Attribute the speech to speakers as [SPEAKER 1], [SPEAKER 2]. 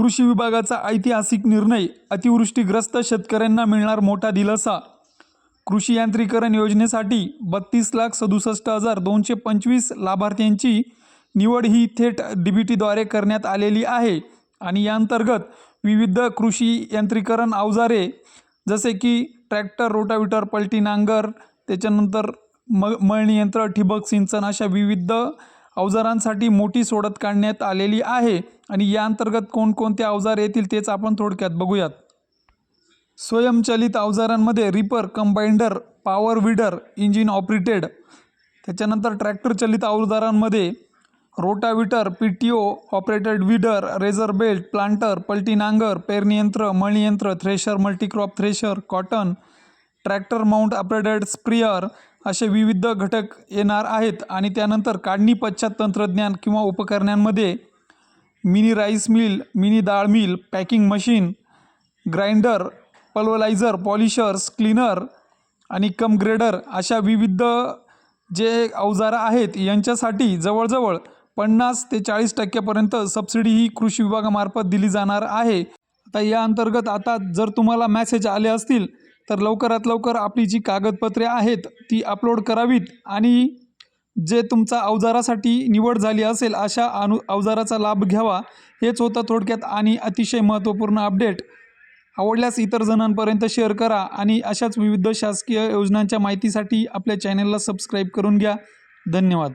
[SPEAKER 1] कृषी विभागाचा ऐतिहासिक निर्णय अतिवृष्टीग्रस्त शेतकऱ्यांना मिळणार मोठा दिलासा. कृषी यांत्रिकरण योजनेसाठी बत्तीस लाख सदुसष्ट हजार दोनशे पंचवीस लाभार्थ्यांची निवड ही थेट डीबीटीद्वारे करण्यात आलेली आहे. आणि या अंतर्गत विविध कृषी यांत्रिकरण अवजारे जसे की ट्रॅक्टर रोटाविटर पलटी नांगर त्याच्यानंतर म मळणी यंत्र ठिबक सिंचन अशा विविध अवजारांसाठी मोठी सोडत काढण्यात आलेली आहे आणि या अंतर्गत कोणकोणते अवजार येतील तेच आपण थोडक्यात बघूयात. स्वयंचलित अवजारांमध्ये reaper combiner power weeder engine operated त्याच्यानंतर ट्रॅक्टर चलित अवजारांमध्ये rotavator P T O operated weeder raiser belt planter पलटी नांगर पेरणी यंत्र मळणी यंत्र thresher multicrop thresher cotton tractor mount updated sprayer असे विविध घटक येणार आहेत आणि त्यानंतर काढणी पश्चात तंत्रज्ञान किंवा उपकरणांमध्ये मिनी राईस मिल मिनी डाळ mill packing machine grinder pulverizer polishers cleaner आणि कम ग्रेडर अशा विविध जे अवजारं आहेत यांच्यासाठी जवळजवळ पन्नास ते चाळीस टक्क्यापर्यंत सबसिडी ही कृषी विभागामार्फत दिली जाणार आहे. आता या अंतर्गत आता जर तुम्हाला मॅसेज आले असतील तर लवकरात लवकर आपली जी कागदपत्रे आहेत ती अपलोड करावीत आणि जे तुमचा अवजारासाठी निवड झाली असेल अशा अनु अवजाराचा लाभ घ्यावा हेच होतं थोडक्यात आणि अतिशय महत्त्वपूर्ण अपडेट आवडल्यास इतर जणांपर्यंत शेअर करा आणि अशाच विविध शासकीय योजनांच्या माहितीसाठी आपल्या चॅनलला सबस्क्राईब करून घ्या. धन्यवाद.